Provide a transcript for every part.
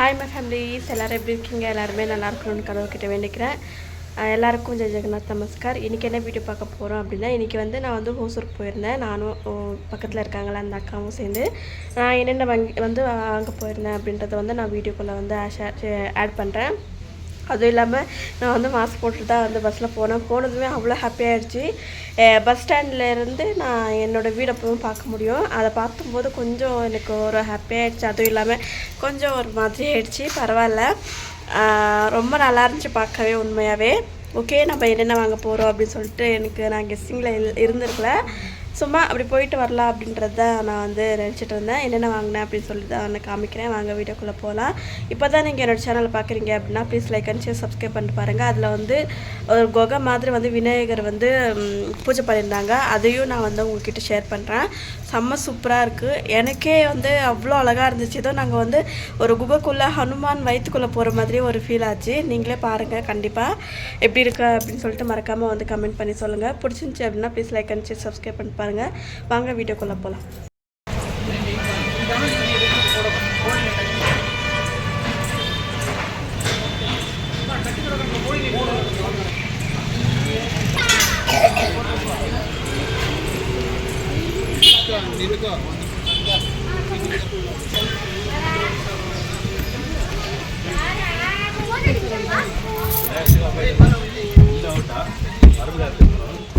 Hi my families எல்லோரும் எப்படி இருக்கீங்க? எல்லாருமே நல்லா இருக்கணும்னு கடவுள்கிட்ட வேண்டிக்கிறேன். எல்லாருக்கும் ஜெய் ஜெகநாத் நமஸ்கார். இன்றைக்கி என்ன வீடியோ பார்க்க போகிறோம் அப்படின்னா இன்றைக்கி வந்து நான் வந்து ஹோசூருக்கு போயிருந்தேன். நானும் பக்கத்தில் இருக்காங்களா? அந்த அக்காவும் சேர்ந்து. நான் என்னென்ன வங்கி வந்து அங்கே போயிருந்தேன் அப்படின்றத வந்து நான் வீடியோக்குள்ளே வந்து ஆட் பண்ணுறேன் அதுவும் இல்லாமல் நான் வந்து மாஸ்க் போட்டுட்டு தான் வந்து பஸ்ஸில் போனேன். போனதுமே அவ்வளோ ஹாப்பியாகிடுச்சு பஸ் ஸ்டாண்ட்லேருந்து நான் என்னோடய வீடை போய் பார்க்க முடியும். அதை பார்க்கும்போது கொஞ்சம் எனக்கு ஒரு ஹாப்பியாகிடுச்சு அதுவும் இல்லாமல் கொஞ்சம் ஒரு மாதிரி ஆகிடுச்சு பரவாயில்ல. ரொம்ப நல்லா இருந்துச்சு பார்க்கவே உண்மையாகவே ஓகே நம்ம என்னென்ன வாங்க போகிறோம் அப்படின்னு சொல்லிட்டு எனக்கு நான் கெஸ்ஸிங்கில் இருந்திருக்கல. சும்மா அப்படி போயிட்டு வரலாம் அப்படின்றது தான் நான் வந்து நினச்சிட்டு இருந்தேன். என்னென்ன வாங்கினேன் அப்படின்னு சொல்லி தான் நான் காமிக்கிறேன். வாங்க வீடியோக்குள்ளே போகலாம் இப்போ தான் நீங்கள் என்னோடய சேனலை பார்க்குறீங்க அப்படின்னா please like and share subscribe பண்ணிட்டு பாருங்கள் அதில் வந்து ஒரு குகை மாதிரி வந்து விநாயகர் வந்து பூஜை பண்ணியிருந்தாங்க. அதையும் நான் வந்து உங்ககிட்ட ஷேர் பண்ணுறேன் செம்ம சூப்பராக இருக்குது எனக்கே வந்து அவ்வளோ அழகாக இருந்துச்சு. ஏதோ நாங்கள் வந்து ஒரு குகைக்குள்ளே ஹனுமான் வயிற்றுக்குள்ளே போகிற மாதிரி ஒரு ஃபீல் ஆச்சு. நீங்களே பாருங்கள் கண்டிப்பாக எப்படி இருக்கு அப்படின்னு சொல்லிட்டு மறக்காமல் வந்து கமெண்ட் பண்ணி சொல்லுங்கள் பிடிச்சிருந்துச்சி அப்படின்னா please like and share subscribe பண்ணி பாருங்கள் வாங்க வீடியோக்குள்ளே போகலாம்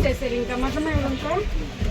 சரி சரிங்கக்கா மொத்தமாக எவ்வளோங்கக்கா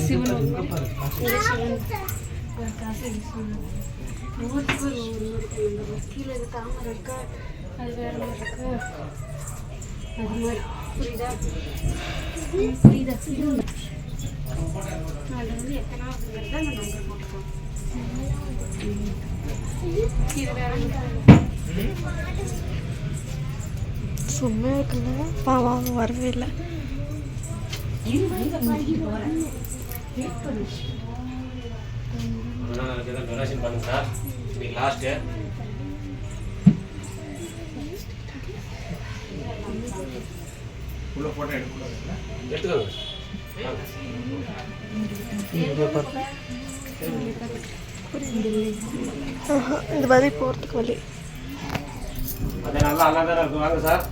சிவன் ஒவ்வொருத்துக்கும் ஒவ்வொரு இருக்கு கீழே இது தாமரை இருக்கா அது வேற மாதிரி இருக்கு அது மாதிரி புரியுதா புரியுதா இது அது வந்து எத்தனாவதுங்கிறத அந்த நம்பர் போட்டுக்கோம் இது வேற சும்மா இருக்குல்ல? பாவம் வரவே இல்லை. டொனேஷன் பண்ணுங்க சார் இன்னைக்கு லாஸ்ட்டு உள்ள போட்டோ எடுத்துக்கோங்க எடுத்துக்கோங்க இந்த மாதிரி போகிறதுக்கு வழி அது நல்லா நல்லா தான் இருக்கும் வாங்க சார்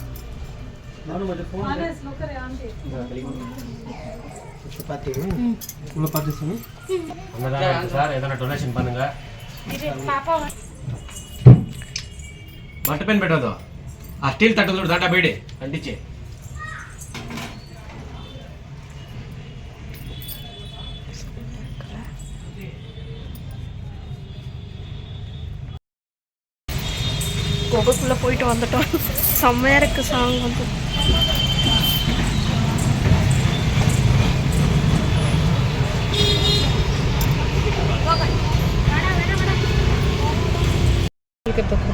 அங்கதான் இருக்கு சார் எதனா டொனேஷன் பண்ணுங்க బట్ట పెన్ పెట్టదు ఆ స్టీల్ తట్టదు దాటా బయడి అంటించి குகைக்குள்ளே போயிட்டு வந்துட்டோம் செம்மையாக இருக்குது சாங் வந்து থেকে দক্ষিণ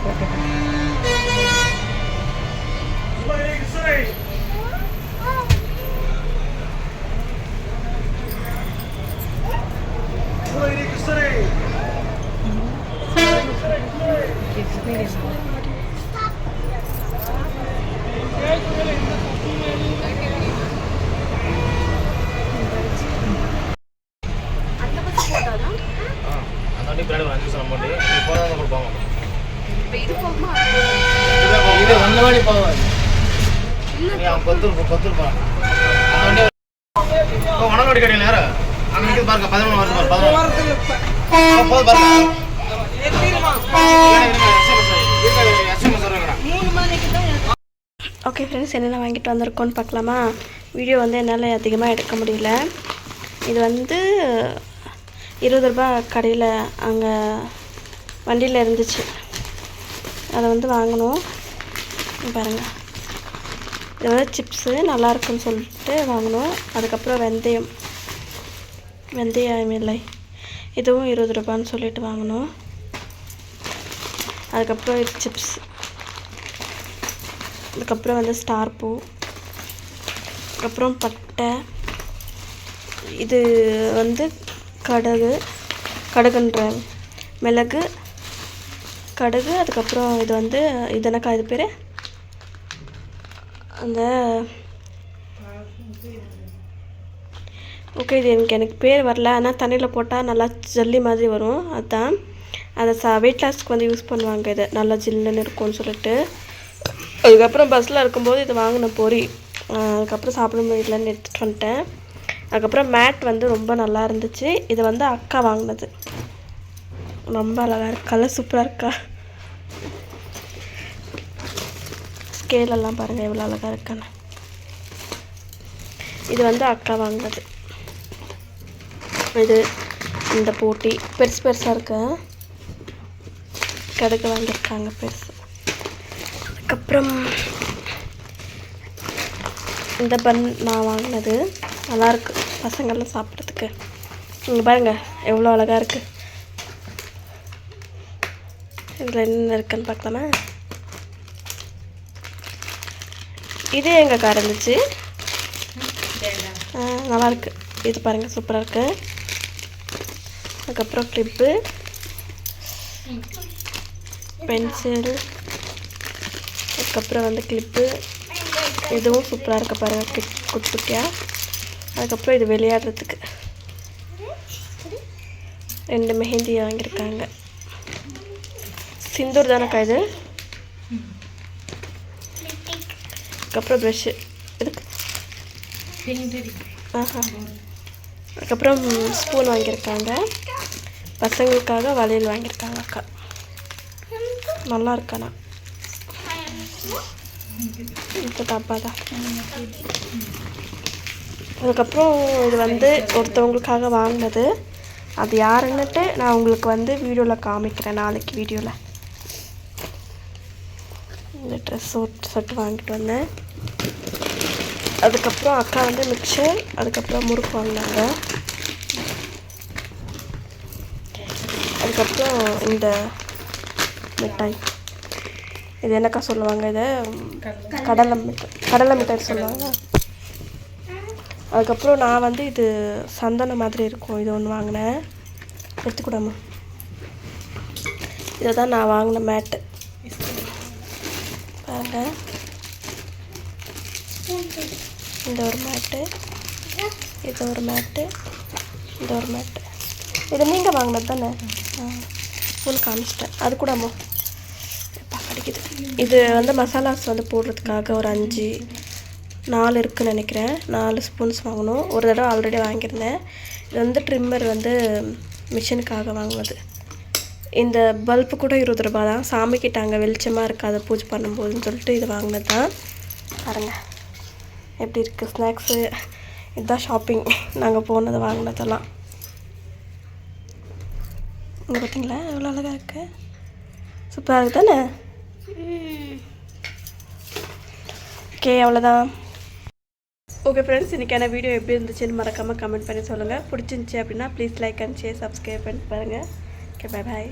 கடையில் நேரம் அங்கே நிற்கிறது பாருங்க பதினொன்று வருது பதினொன்று பாருங்க ஓகே ஃப்ரெண்ட்ஸ் என்னென்ன வாங்கிட்டு வந்திருக்கோன்னு பார்க்கலாமா? வீடியோ வந்து என்னால் அதிகமாக எடுக்க முடியல. இது வந்து இருபது ரூபாய் கடையில் அங்கே வண்டியில் இருந்துச்சு. அதை வந்து வாங்கணும். பாருங்கள் இது வந்து சிப்ஸு நல்லாயிருக்குன்னு சொல்லிட்டு வாங்கினோம். அதுக்கப்புறம் வெந்தயம். வெந்தயம் இல்லை. இதுவும் இருபது ரூபான்னு சொல்லிட்டு வாங்கினோம். அதுக்கப்புறம் இது சிப்ஸ் அதுக்கப்புறம் வந்து ஸ்டார் பூ. அதுக்கப்புறம் பட்டை. இது வந்து கடுகு. கடுகுன்ற மிளகு. கடுகு அதுக்கப்புறம் இது வந்து இது இது பேர்? அந்த ஓகே இது எனக்கு எனக்கு பேர் வரல. ஆனால் தண்ணியில் போட்டால் நல்லா ஜல்லி மாதிரி வரும். அதுதான் அதை ச வெயிட் லாஸ்க்கு வந்து யூஸ் பண்ணுவாங்க இதை. நல்லா ஜில்லுன்னு இருக்கும்னு சொல்லிட்டு. அதுக்கப்புறம் பஸ்ஸில் இருக்கும்போது இது வாங்கின பொரி அதுக்கப்புறம் சாப்பிட முடியலன்னு எடுத்துகிட்டு வந்துட்டேன். அதுக்கப்புறம் மேட் வந்து ரொம்ப நல்லா இருந்துச்சு. இது வந்து அக்கா வாங்கினது. ரொம்ப அழகாக இருக்கு. கலர் சூப்பராக இருக்கா? ஸ்கேல் எல்லாம் பாருங்கள் எவ்வளோ அழகாக இருக்கான்னு. இது வந்து அக்கா வாங்கினது இது இந்த போட்டி. பெருசு பெருசாக இருக்கு. கடுகு வாங்கியிருக்காங்க பெருசு. அதுக்கப்புறம் இந்த பன் நான் வாங்கினது. நல்லாயிருக்கு பசங்கள்லாம் சாப்பிட்றதுக்கு. இங்கே பாருங்கள் எவ்வளோ அழகாக இருக்குது இதில் என்ன இருக்குன்னு பார்க்கலாமா? இது எங்கள் இருந்துச்சு. நல்லா இருக்கு இது பாருங்கள் சூப்பராக இருக்கு அதுக்கப்புறம் கிளிப்பு பென்சில் அதுக்கப்புறம் வந்து கிளிப்பு இதுவும் சூப்பராக இருக்க பாருங்கள் கிட் குட்டி அதுக்கப்புறம் இது விளையாடுறதுக்கு. ரெண்டு மெஹந்தி வாங்கியிருக்காங்க. சிந்தூர் தானக்கா இது? அதுக்கப்புறம் ப்ரெஷ்ஷு இதுக்கு ஆஹா அதுக்கப்புறம் ஸ்பூன் வாங்கியிருக்காங்க பசங்களுக்காக வளையல் வாங்கியிருக்காங்க அக்கா நல்லா இருக்காண்ணா இப்போ தப்பா தான் அதுக்கப்புறம் இது வந்து ஒருத்தவங்களுக்காக வாங்கினது அது யாருன்னுட்டு நான் உங்களுக்கு வந்து வீடியோவில் காமிக்கிறேன் நாளைக்கு வீடியோவில் ட்ரெஸ் சொட்டு வாங்கிட்டு வந்தேன். அதுக்கப்புறம் அக்கா வந்து மிக்சர் அதுக்கப்புறம் முறுக்கு வாங்கினாங்க. அதுக்கப்புறம் இந்த மிட்டாய். இது என்னக்கா சொல்லுவாங்க இதை? கடலை மிட்டாய் கடலை மிட்டாய் சொல்லுவாங்க. அதுக்கப்புறம் நான் வந்து இது சந்தன மாதிரி இருக்கும் இது ஒன்று வாங்கினேன். எடுத்துக்கூடாமா இதை தான் நான் வாங்கின மேட்டு. பாருங்க இந்த ஒரு மேட்டு. இது ஒரு மேட்டு. இந்த ஒரு மேட்டு. இது நீங்கள் வாங்கினது தானே? உங்களுக்கு காமிச்சிட்டேன். அது கூட அம்மா. கிடைக்குது. இது வந்து மசாலாஸ் வந்து போடுறதுக்காக ஒரு அஞ்சு நாலு இருக்குன்னு நினைக்கிறேன். நாலு ஸ்பூன்ஸ் வாங்கணும். ஒரு தடவை ஆல்ரெடி வாங்கியிருந்தேன். இது வந்து ட்ரிம்மர் வந்து மிஷினுக்காக வாங்கினது. இந்த பல்பு கூட இருபது ரூபா தான். சாமிக்கிட்ட அங்கே வெளிச்சமாக இருக்காது பூஜை பண்ணும்போதுன்னு சொல்லிட்டு இது வாங்கினது தான் பாருங்க. எப்படி இருக்குது ஸ்நாக்ஸு? இதுதான் ஷாப்பிங். நாங்கள் போனது வாங்கினதெல்லாம். இங்கே பார்த்தீங்களா எவ்வளோ அழகாக இருக்கு. சூப்பராக இருக்குது தானே? ஓகே அவ்வளோதான் ஓகே ஃப்ரெண்ட்ஸ் இன்றைக்கான வீடியோ எப்படி இருந்துச்சுன்னு மறக்காமல் கமெண்ட் பண்ணி சொல்லுங்கள் பிடிச்சிருந்துச்சி அப்படின்னா please like and share subscribe பண்ணி பாருங்கள் ஓகே பை பாய்